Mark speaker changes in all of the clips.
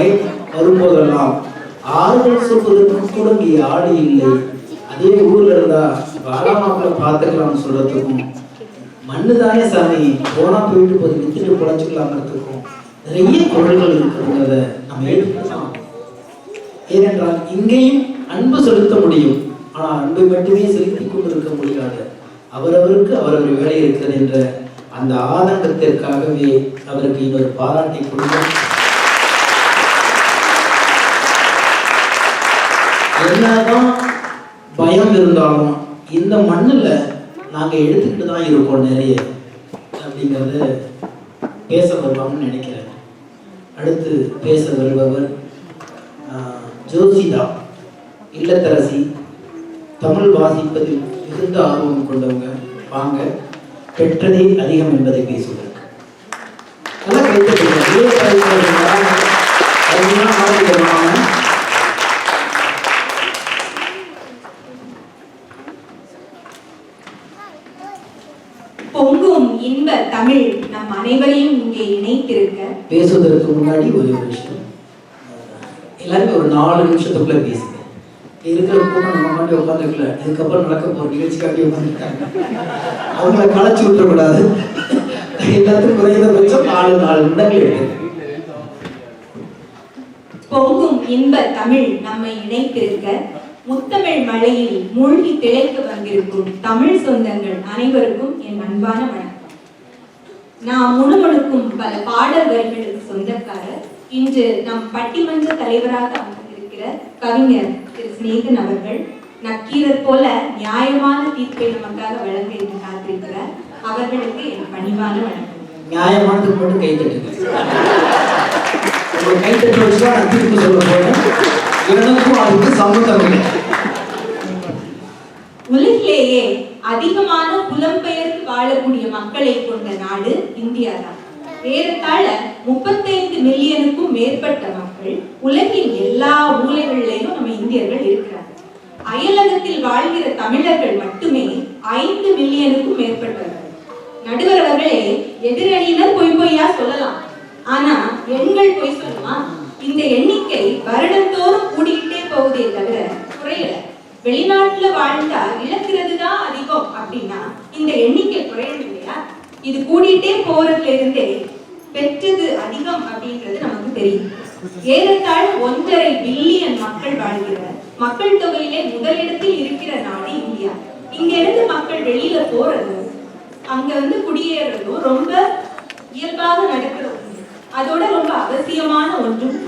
Speaker 1: வரை வரும்போதெல்லாம் ஆறுதல் சொல்வதற்கு கூட இங்கே ஆடு இல்லை. அதே ஊர்ல இருந்தா பாலாமாப்பிள்ள பார்த்துக்கலாம்னு சொல்றதுக்கும் மண்ணு தானே சாமி போனா போயிட்டு போது வித்துட்டு புழைச்சிக்கலாம்ன்றதுக்கும் நிறைய குரல்கள் இருக்கிறத நம்ம ஏற்றுக்கலாம் ஏனென்றால் இங்கேயும் அன்பு செலுத்த முடியும். ஆனால் அன்பை மட்டுமே செலுத்திக் கொண்டிருக்க முடியாது. அவரவருக்கு அவரவர் வேலை இருக்கிறது என்ற அந்த ஆதங்கத்திற்காகவே அவருக்கு இன்னொரு பாராட்டை கொடுக்கும் என்னதான் பயம் இருந்தாலும் இந்த மண்ணில் நாங்கள் எடுத்துக்கிட்டு தான் இருக்கோம் நிறைய அப்படிங்கிறது பேச வருவாங்கன்னு நினைக்கிறேன் அடுத்து பேச வருபவர் ஜோசிதா இல்லத்தரசி தமிழ் வாசிப்பதில் மிகுந்த ஆர்வம் கொண்டவங்க வாங்க பெற்றதே அதிகம் என்பதை பேசுவதற்கு நல்லா கைத்தட்டுங்க. இல்லத்தரசிகள் வராங்க. அதெல்லாம் மாறிடுவாங்க.
Speaker 2: பொங்கும் இன்ப தமிழ் நம் அனைவரையும் இங்கே இணைத்திருக்க
Speaker 1: பேசுவதற்கு முன்னாடி ஒரு விஷயம் எல்லாருமே ஒரு நாலு நிமிஷத்துக்குள்ள பேசுங்க. இருக்கிற கூட்டம் நம்ம மாட்டி உட்காந்துருக்கல இதுக்கப்புறம் நடக்க போற நிகழ்ச்சிக்காண்டி உட்காந்துருக்காங்க அவங்கள களைச்சு விட்டுறக்கூடாது. எல்லாத்துக்கும் குறைந்தபட்சம் நாலு நாலு நிமிடங்கள் எடுத்து
Speaker 2: பொங்கும் இன்ப தமிழ் நம்மை இணைத்திருக்க. முத்தமிழ் மழையில் மூழ்கி திளைக்க வந்திருக்கும் தமிழ் சொந்தங்கள் அனைவருக்கும் என் அன்பான வணக்கம். நாம் முணுமுணுக்கும் பல பாடல் வரிகளுக்கு சொந்தக்காரர். இன்று நம் பட்டிமன்ற தலைவராக அமர்ந்திருக்கிற கவிஞர் திரு. சிநேகன் அவர்கள் நக்கீரர் போல நியாயமான தீர்ப்பை நமக்காக வழங்க என்று காத்திருக்கிறார். அவர்களுக்கு என் பணிவான வணக்கம்.
Speaker 1: நியாயமானதுக்கு மட்டும் கை தட்டுங்க. உங்க கை தட்டு வச்சுதான் நான் தீர்ப்பு சொல்ல போறேன். எனக்கும் அதுக்கு சம்மந்தம் இல்லை.
Speaker 2: உலகிலேயே அதிகமான புலம்பெயர்ந்து வாழக்கூடிய மக்களை கொண்ட நாடு இந்தியா தான். ஏறத்தாழ முப்பத்தைந்து மில்லியனுக்கும் மேற்பட்ட மக்கள் உலகின் எல்லா மூலைகளிலேயும் நம்ம இந்தியர்கள் இருக்கிறாங்க. அயலகத்தில் வாழ்கிற தமிழர்கள் மட்டுமே ஐந்து மில்லியனுக்கும் மேற்பட்டவர்கள். நடுவர் அவர்களே எதிரணியினர் பொய் பொய்யா சொல்லலாம். ஆனா எண்கள் பொய் சொல்லுமா இந்த எண்ணிக்கை வருடந்தோறும் கூடிக்கிட்டே போகுதே தவிர குறையல. வெளிநாட்டுல வாழ்ந்தா இழக்கிறது தான் அதிகம் அப்படின்னா இந்த எண்ணிக்கை குறையணும் இல்லையா? இது கூடிட்டே போறதுல இருந்தே பெற்றது அதிகம் அப்படின்றது நமக்கு தெரியும். ஏறத்தாழ் ஒன்றரை பில்லியன் மக்கள் வாழ்கிற மக்கள் தொகையிலே முதலிடத்தில் இருக்கிற நாடு இந்தியா. இங்க இருந்து மக்கள் வெளியில போறதும் அங்க வந்து குடியேறதும் ரொம்ப இயல்பாக நடக்கிற ஒன்று. அதோட ரொம்ப அவசியமான ஒன்றும்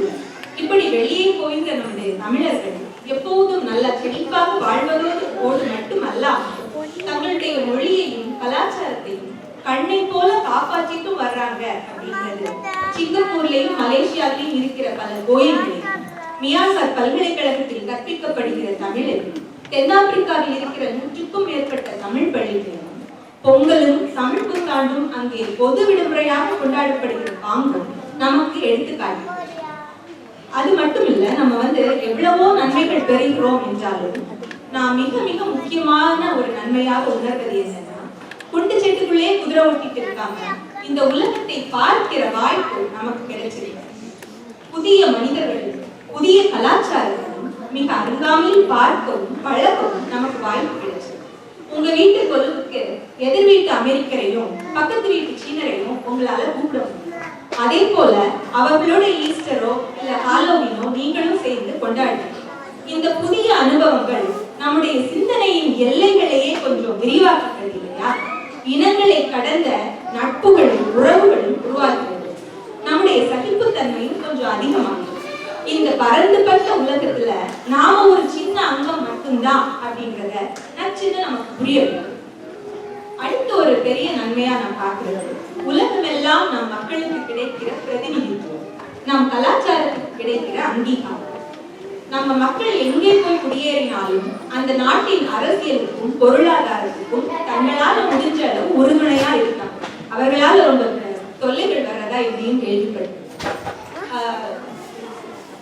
Speaker 2: இப்படி வெளியே போயிருந்த நம்முடைய தமிழர்கள் எப்போதும் நல்ல செழிப்பாக வாழ்வதோடு ஓடு மட்டுமல்லாமல் தங்களுடைய மொழியையும் கலாச்சாரத்தையும் கண்ணை போல காப்பாற்றிட்டு வர்றாங்க அப்படிங்கிறது சிங்கப்பூர்லயும் மலேசியாவிலையும் இருக்கிற பல கோயில்களையும் மியாசார் பல்கலைக்கழகத்தில் கற்பிக்கப்படுகிற தமிழில் தென்னாப்பிரிக்காவில் இருக்கிற நூற்றுக்கும் மேற்பட்ட தமிழ் பள்ளிகளிலும் பொங்கலும் தமிழ் புத்தாண்டும் அங்கே பொது விடுமுறையாக கொண்டாடப்படுகிற பாங்கும் நமக்கு எடுத்துக்காட்டு. அது மட்டும் இல்ல நம்ம வந்து எவ்வளவோ நன்மைகள் பெறுகிறோம் என்றாலும் நான் மிக மிக முக்கியமான ஒரு நன்மையாக உணர்வது என்னன்னா குண்டு செட்டுக்குள்ளே குதிரை ஓட்டிட்டு இருக்காங்க. இந்த உலகத்தை பார்க்கிற வாய்ப்பு நமக்கு கிடைச்சிருக்கு. புதிய மனிதர்கள் புதிய கலாச்சாரங்களும் மிக அருகாமையில் பார்க்கவும் பழகவும் நமக்கு வாய்ப்பு கிடைச்சிருக்கு. உங்க வீட்டு கொலுவுக்கு எதிர் வீட்டு அமெரிக்கரையும் பக்கத்து வீட்டு சீனரையும் உங்களால கூப்பிட முடியும் அதே போல அவர்களோட ஈஸ்டரோ இல்ல ஹாலோவினோ நீங்களும் சேர்ந்து கொண்டாடுங்க இந்த புதிய அனுபவங்கள் நம்முடைய சிந்தனையின் எல்லைகளையே கொஞ்சம் விரிவாக்குகிறது இல்லையா? இனங்களை கடந்த நட்புகளும் உறவுகளும் உருவாக்குகிறது. நம்முடைய சகிப்புத்தன்மையும் கொஞ்சம் அதிகமாகும். இந்த பரந்துபட்ட உலகத்துல நாம ஒரு சின்ன அங்கம் மட்டும்தான் அப்படின்றத நச்சுன்னு நமக்கு புரிய ஒரு பெரிய நன்மையா நான் பார்க்கிறது. உலகமெல்லாம் நம் மக்களுக்கு கிடைக்கிற பிரதிநிதித்துவம். நம் கலாச்சாரத்துக்கு கிடைக்கிற அங்கீகாரம். நம்ம மக்கள் எங்கே போய் குடியேறினாலும் அந்த நாட்டின் அரசியலுக்கும் பொருளாதாரத்துக்கும் தங்களால முடிஞ்ச அளவு உறுதுணையா இருக்காங்க. அவர்களால ரொம்ப தொல்லைகள் வர்றதா இதையும் கேள்விப்பட்டேன் ஆஹ்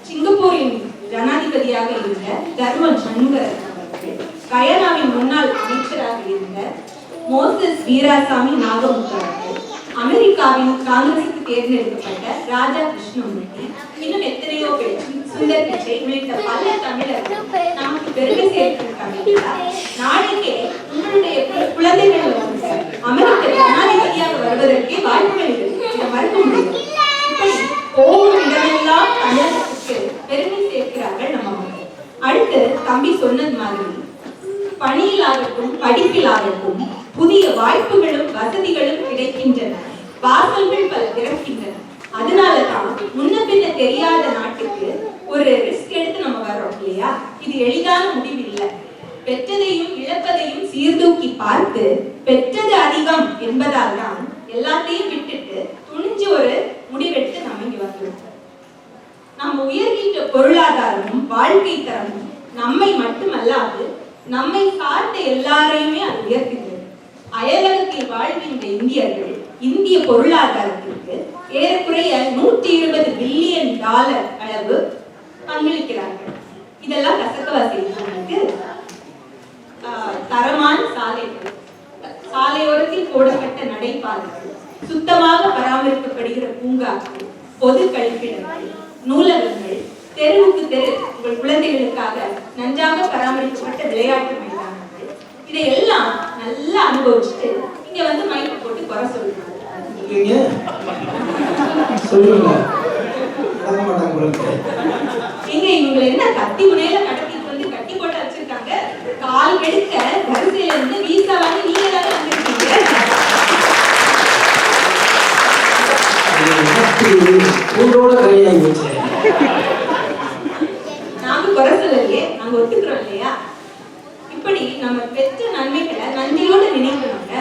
Speaker 2: சிங்கப்பூரின் ஜனாதிபதியாக இருந்த தர்மன் சண்முகரத்னம் அவர்கள் கயனாவின் முன்னாள் மோசஸ் வீராசாமி நாகமுத்து அமெரிக்காவின் காங்கிரசுக்கு தேர்ந்தெடுக்கப்பட்ட ராஜா கிருஷ்ணமூர்த்தி இன்னும் எத்தனையோ பிச்சை உள்ளிட்ட பல தமிழர்கள் நமக்கு பெருமை சேர்த்திருக்காங்க. நாளைக்கே உங்களுடைய குழந்தைகள் அமெரிக்க ஜனாதிபதியாக வருவதற்கே வாய்ப்புகள் இருக்கு. இதை மறுக்க முடியாது. போகும் இடமெல்லாம் தமிழகத்துக்கு பெருமை சேர்க்கிறார்கள் நம்ம மக்கள். அடுத்து தம்பி சொன்னது மாதிரி பணியிலாகட்டும் படிப்பிலாகட்டும் புதிய வாய்ப்புகளும் வசதிகளும் கிடைக்கின்றன. பார்சல்கள் பல திறக்கின்றன அதனாலதான் முன்ன பின்ன தெரியாத நாட்டுக்கு ஒரு ரிஸ்க் எடுத்து நம்ம வர்றோம் இல்லையா? இது எளிதான முடிவு இல்லை பெற்றதையும் இழப்பதையும் சீர்தூக்கி பார்த்து பெற்றது அதிகம் என்பதால் தான் எல்லாத்தையும் விட்டுட்டு துணிஞ்சு ஒரு முடிவெடுத்து நம்ம இங்க வந்துடும் நம்ம உயர்கின்ற பொருளாதாரமும் வாழ்க்கை தரமும் நம்மை மட்டுமல்லாது நம்மை சார்ந்த எல்லாரையுமே அது உயர்த்துகிறது அயலகத்தில் வாழ்கின்ற இந்தியர்கள் இந்திய பொருளாதாரத்திற்கு ஏறக்குறைய நூற்றி இருபது பில்லியன் டாலர் அளவு பங்களிக்கிறார்கள். இதெல்லாம் கசக்கவா தரமான சாலைகள் சாலையோரத்தில் போடப்பட்ட நடைபாதைகள் சுத்தமாக பராமரிக்கப்படுகிற பூங்காக்கள் பொது கழிப்பிடங்கள் நூலகங்கள் தெருவுக்கு தெரு உங்கள் குழந்தைகளுக்காக நன்றாக பராமரிக்கப்பட்ட விளையாட்டு மைதானங்கள் இதையெல்லாம் நல்லா அனுபவிச்சுட்டு இங்க வந்து மைக்கு போட்டு குறை சொல்றாங்க
Speaker 1: நீங்க சொல்லுங்க. இருக்கு.
Speaker 2: எங்க இவங்களை என்ன கத்தி முனையில கடத்திட்டு வந்து கட்டி போட்டு வச்சிருக்காங்க? கால் எடுக்க வரிசையில இருந்து வீசா வாங்கி நீங்க தானே வந்திருக்கீங்க.
Speaker 1: கூண்டோட கையாகி வச்சேன்
Speaker 2: நாங்க குறை சொல்லலையே நாங்க ஒத்துக்கிறோம் இல்லையா இப்படி நம்ம பெற்ற நன்மைகளை நன்றியோட நினைக்கணுங்க.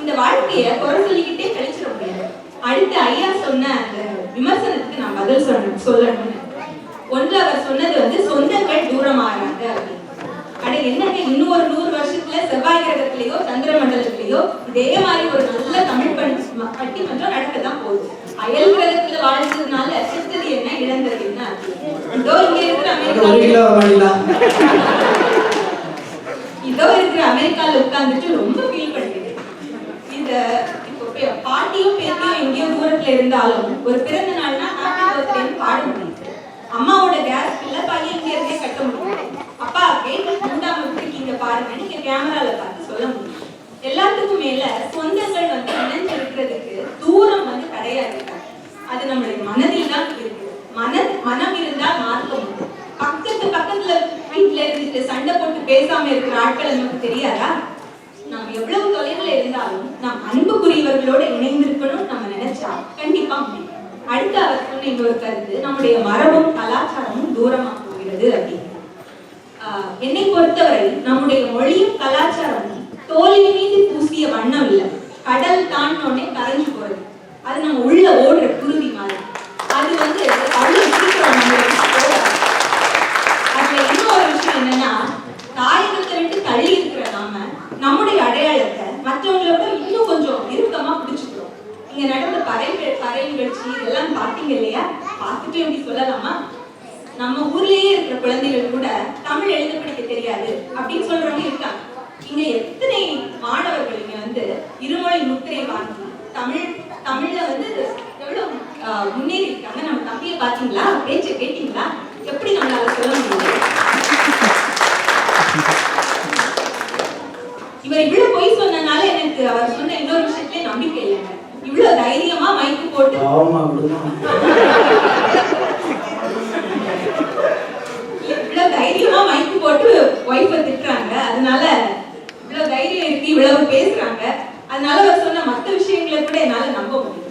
Speaker 2: இந்த வாழ்க்கைய குறை சொல்லிக்கிட்டே கழிச்சிட முடியாது. அடுத்து ஐயா சொன்ன அந்த விமர்சனத்துக்கு நான் பதில் சொல்லணும் சொல்லணும்னு. ஒன்று அவர் சொன்னது வந்து சொந்தங்கள் தூரமாறாங்க அட என்னங்க இன்னும் ஒரு நூறு வருஷத்துல செவ்வாய் கிரகத்திலேயோ சந்திர மண்டலத்திலேயோ இதே மாதிரி ஒரு நல்ல தமிழ் பண் பட்டிமன்றம் நடக்கதான் போகுது. அயல் கிரகத்துல வாழ்ந்ததுனால செத்தது என்ன இழந்தது என்ன இதோ இங்க இருக்கிற
Speaker 1: அது ஒரு
Speaker 2: அமெரிக்கா
Speaker 1: கிலோ வாங்கிடலாம்
Speaker 2: இதோ இருக்கிற அமெரிக்கால உட்கார்ந்துட்டு ரொம்ப ஃபீல் பண்ணிட்டு இந்த இப்போ பே- பாட்டியும் பேத்தியும் எங்கேயோ தூரத்துல இருந்தாலும் ஒரு பிறந்த நாள்னா ஹாப்பி பர்த்டேன்னு பாட முடியுது அம்மாவோட கேஸ் பில்ல பையன் இங்க இருந்தே கட்ட முடியும் அப்பா கேட்டு மூண்டாம விட்டுருக்கீங்க பாருங்க நீங்க கேமரால பார்த்து சொல்ல முடியும் எல்லாத்துக்கும் மேல சொந்தங்கள் வந்து இணைஞ்சு இருக்கிறதுக்கு தூரம் வந்து கிடையாது அது நம்மளுடைய மனதில் தான் இருக்கு மன மனம் இருந்தால் மார்க்க முடியும் பக்கத்து பக்கத்துல வீட்டுல சண்டை போட்டு பேசாம இருக்கிற ஆட்கள் நமக்கு தெரியாதா? நாம் எவ்வளவு தொலைவில் இருந்தாலும் நாம் அன்புக்குரியவர்களோட இணைந்திருக்கணும் நம்ம நினைச்சா கண்டிப்பா முடியும். அடுத்த அவர் சொன்ன இன்னொரு கருத்து நம்முடைய மரபும் கலாச்சாரமும் தூரமா போகிறது அப்படின்னு. ஆஹ் என்னை பொறுத்தவரை நம்முடைய மொழியும் கலாச்சாரமும் தோலின் மீது பூசிய வண்ணம் இல்ல கடல் தாண்டினோடனே கரைஞ்சு போறது அது நம்ம உள்ள ஓடுற குருவி மாதிரி அது வந்து அவ்வளவு சீக்கிரம் நம்மளை விட்டு போகாது. அதுல இன்னொரு விஷயம் என்னன்னா தாயகத்தை விட்டு தள்ளி இருக்கிற நாம நம்முடைய அடையாளத்தை மற்றவங்களோட இன்னும் கொஞ்சம் இறுக்கமா பிடிச்சுக்கிறோம் இங்க நடந்த கதை நிகழ்ச்சி இதெல்லாம் பார்த்தீங்க இல்லையா? பார்த்துட்டு எப்படி சொல்லலாமா? நம்ம ஊர்லயே இருக்கிற குழந்தைகள் கூட தமிழ் எழுத படிக்க தெரியாது அப்படின்னு சொல்றவங்க இருக்காங்க. இங்க எத்தனை மாணவர்கள் இங்க வந்து இருமொழி முத்திரை வாங்கி தமிழ் தமிழ்ல வந்து எவ்வளவு முன்னேறி இருக்காங்க நம்ம தம்பியை பாத்தீங்களா பேச்ச கேட்டீங்களா? எப்படி நம்மளால சொல்ல முடியும் இவர் இவ்வளவு பொய் சொன்னனால எனக்கு அவர் சொன்ன இன்னொரு விஷயத்துல நம்பிக்கை இல்லைங்க. இவ்வளவு தைரியமா மைக்கு போட்டு.
Speaker 1: அப்படிதான்
Speaker 2: இவ்வளவு தைரியமா மைக்கு போட்டு ஒய்ஃபை திட்டுறாங்க. அதனால இவ்வளவு தைரியம் இருக்கு இவ்வளவு பேசுறாங்க. அதனால அவர் சொன்ன மத்த விஷயங்களை கூட என்னால நம்ப முடியும்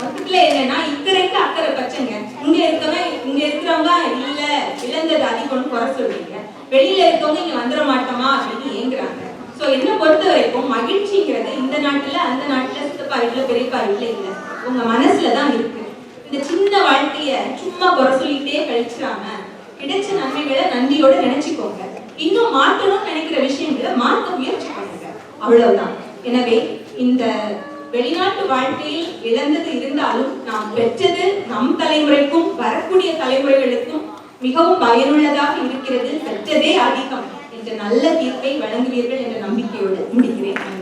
Speaker 2: மொத்தத்துல என்னன்னா இக்கரைக்கு அக்கறை பச்சைங்க. இங்க இருக்கவன் இங்க இருக்கிறவங்க இல்ல இழந்தது அதிகம்னு குறை சொல்றீங்க. வெளியில இருக்கவங்க இங்க வந்துட மாட்டோமா அப்படின்னு என்ன பொறுத்த வரைக்கும் மகிழ்ச்சிங்கிறது இந்த நாட்டுல அந்த நாட்டுல சித்தப்பா வீட்டுல பெரியப்பா வீட்டுல இல்ல. உங்க மனசுல தான் இருக்கு. இந்த சின்ன வாழ்க்கைய சும்மா குறை சொல்லிட்டே கழிச்சிடாம கிடைச்ச நன்மைகளை நன்றியோட நினைச்சுக்கோங்க. இன்னும் மாற்றணும்னு நினைக்கிற விஷயங்களை மாற்ற முயற்சி பண்ணுங்க. அவ்வளவுதான். எனவே இந்த வெளிநாட்டு வாழ்க்கையில் இழந்தது இருந்தாலும் நாம் பெற்றது நம் தலைமுறைக்கும் வரக்கூடிய தலைமுறைகளுக்கும் மிகவும் பயனுள்ளதாக இருக்கிறது. பெற்றதே அதிகம் நல்ல தீர்ப்பை வழங்குவீர்கள் என்ற நம்பிக்கையோடு முடிக்கிறேன்.